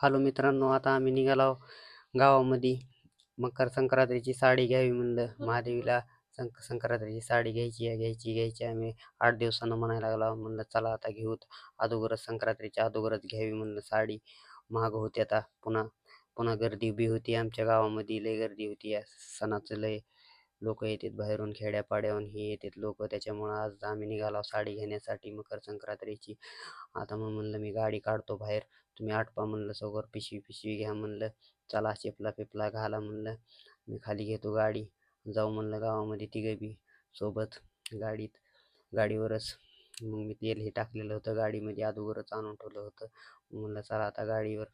Hello मित्रांनो आता आम्ही निघालो गावामध्ये. मकर संक्रांतीची साडी घ्यावी म्हणलं. महादेवीला संक संक्रांतीची साडी घ्यायची आहे घ्यायची घ्यायची. आम्ही आठ दिवसानं म्हणायला लागला म्हणलं चला आता घेऊत अगोदरच संक्रांतीच्या अगोदरच घ्यावी म्हणलं साडी. महाग होती आता पुन्हा पुन्हा गर्दी बी होती आमच्या गावामध्ये. लय गर्दी होती या सणाचं लय लोक येतात बाहेरून खेड्यापाड्याहून हे येतात लोक. त्याच्यामुळं आज आम्ही निघालो साडी घेण्यासाठी मकर संक्रांतीची. आता मग म्हणलं मी गाडी काढतो बाहेर. तुम्ही आटपा म्हणलं सगळं पिशवी पिशवी घ्या म्हणलं. चला चेपला पिपला घाला म्हणलं. मी खाली घेतो गाडी. जाऊ म्हणलं गावामध्ये तिघे बी सोबत गाडीत. गाडीवरच मग मी तेल हे टाकलेलं होतं. गाडीमध्ये अगोदरच आणून ठेवलं होतं. म्हणलं चला आता गाडीवर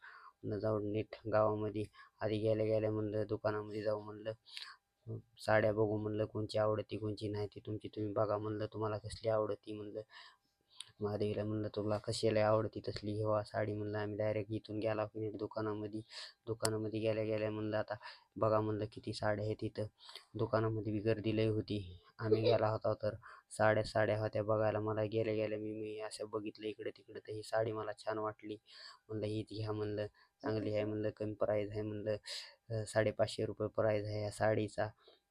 म्हणलं जाऊ नीट गावामध्ये. आधी गेल्या गेल्या म्हणलं दुकानामध्ये जाऊ म्हणलं. साड्या बघू म्हणलं कोणची आवडती कोणची नाही ती तुमची तुम्ही बघा म्हणलं तुम्हाला कसली आवडती म्हणलं. महादेवीला म्हणलं तुला कशाला आवडती तसली? घेवा साडी म्हणलं आम्ही डायरेक्ट इथून गेला की दुकानामध्ये. दुकानामध्ये गेल्या गेल्या म्हणलं आता बघा म्हणलं किती साड्या आहेत तिथं दुकानामध्ये बी गर्दी लई होती. आम्ही गेला होता तर साड्या साड्या होत्या बघायला मला गेल्या गेल्या मी मी असं बघितलं इकडे तिकडे तर ही साडी मला छान वाटली. म्हणलं हीच घ्या म्हणलं चांगली आहे म्हणलं कमी प्राईज आहे म्हणलं साडेपाचशे रुपये प्राईज आहे या साडीचा.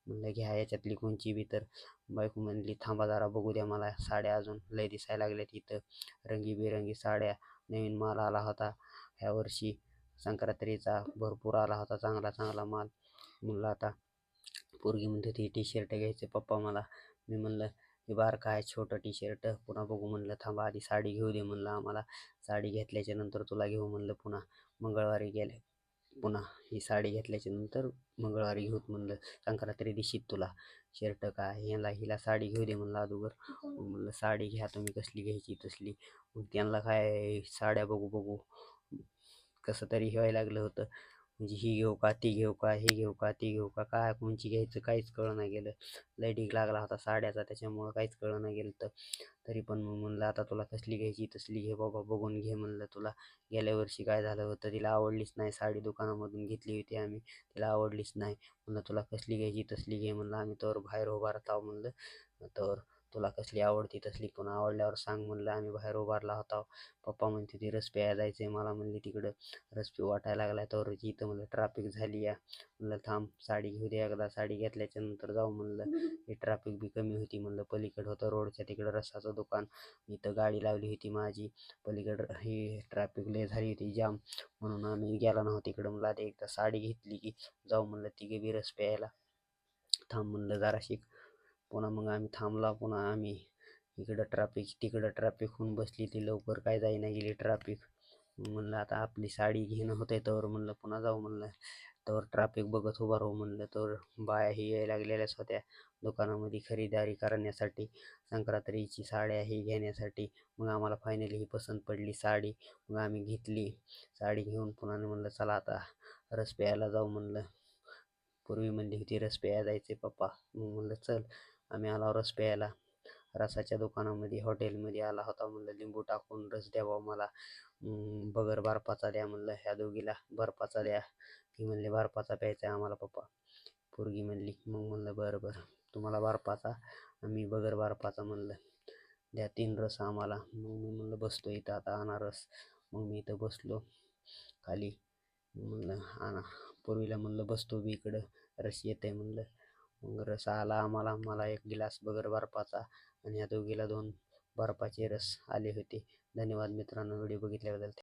म्हणलं घ्या याच्यातली कोणची बी तर. बायको म्हणली थांबा जरा बघू द्या मला साड्या अजून लय दिसायला लागल्या तिथं रंगीबेरंगी साड्या नवीन माल आला होता ह्या वर्षी. संक्रांतीचा भरपूर आला होता चांगला चांगला माल. म्हणलं आता पोरगी म्हणते ती टी शर्ट घ्यायचं पप्पा मला. मी म्हणलं हे बारका आहे छोटं टी शर्ट पुन्हा बघू म्हणलं थांबा आधी साडी घेऊ दे म्हणलं आम्हाला. साडी घेतल्याच्या नंतर तुला घेऊ म्हणलं पुन्हा. मंगळवारी गेले. पुन्हा ही साडी घेतल्याच्या नंतर मंगळवारी घेऊत म्हणलं. संक्रांतरी दिशीत तुला. शर्ट काय? ह्याला हिला साडी घेऊ दे म्हणलं अगोदर. म्हणलं साडी घ्या तुम्ही कसली घ्यायची तसली. मग त्यांना काय साड्या बघू बघू. कसं तरी हे व्हायला लागलं होतं. म्हणजे ही घेऊ का ती घेऊ का हे घेऊ का ती घेऊ का काय कोणची घ्यायचं काहीच कळं नाही गेलं लय लागला होता साड्याचा त्याच्यामुळं काहीच कळं नाही गेलं तर तरी पण मग म्हणलं आता तुला कसली घ्यायची तसली घे बाबा बघून घे म्हणलं तुला. गेल्या वर्षी काय झालं होतं तिला आवडलीच नाही साडी दुकानामधून घेतली होती आम्ही. तिला आवडलीच नाही. म्हणलं तुला कसली घ्यायची तसली घे म्हणलं. आम्ही तर बाहेर उभारत आहो म्हणलं. तर तुला कसली आवडती तसली पण आवडल्यावर सांग म्हणलं. आम्ही बाहेर उभारला होता. पप्पा म्हणते ती रस प्यायला जायचं आहे मला म्हणली तिकडं रस पिऊ वाटायला लागला तर इथं म्हणलं ट्रॅफिक झाली या. म्हणलं थांब साडी घेऊ दे एकदा. साडी घेतल्याच्या नंतर जाऊ म्हणलं. हे ट्रॅफिक बी कमी होती. म्हणलं पलीकडं होतं रोडच्या तिकडं रसाचं दुकान. इथं गाडी लावली होती माझी. पलीकडं ही ट्रॅफिक लय झाली होती जाम. म्हणून आम्ही गेला नव्हतं तिकडं म्हणलं आता एकदा साडी घेतली की जाऊ. म्हणलं तिघे बी रस प्यायला थांब म्हणलं जराशी पुन्हा मग आम्ही थांबला पुन्हा आम्ही इकडं ट्रॅफिक तिकडं ट्रॅफिक होऊन बसली ती लवकर काय जाईना गेली ट्रॅफिक म्हणलं आता आपली साडी घेणं होतंय तर म्हणलं पुन्हा जाऊ म्हणलं. तर ट्रॅफिक बघत उभा राहू म्हणलं तर बाया ही यायला लागलेल्याच होत्या दुकानामध्ये खरेदारी करण्यासाठी संक्रांतीची साड्या ही घेण्यासाठी. मग आम्हाला फायनली ही पसंत पडली साडी. मग आम्ही घेतली साडी घेऊन पुन्हा म्हणलं चला आता रस प्यायला जाऊ म्हणलं. पूर्वी म्हणली होती रस प्यायला जायचे पप्पा. मग म्हणलं चल. आम्ही आला रस प्यायला. रसाच्या दुकानामध्ये हॉटेलमध्ये आला होता म्हणलं लिंबू टाकून रस द्यावा मला. बगर बर्फाचा द्या म्हणलं ह्या दोघीला. बर्फाचा द्या. ती म्हणली बर्फाचा प्यायचा आहे आम्हाला पप्पा. पोरगी म्हणली मग म्हणलं बरं बरं. तुम्हाला बर्फाचा आम्ही बगर बर्फाचा म्हणलं. द्या तीन रस आम्हाला. मग मी म्हणलं बसतो इथं आता आणा रस. मग मी इथं बसलो खाली. म्हणलं आणा. पूर्वीला म्हणलं बसतो मी इकडं. रस येत आहे म्हणलं. मग रस आला आम्हाला मला एक गिलास बगर बर्फाचा आणि या दोघीला दोन बर्फाचे रस आले होते. धन्यवाद मित्रांनो व्हिडिओ बघितल्याबद्दल.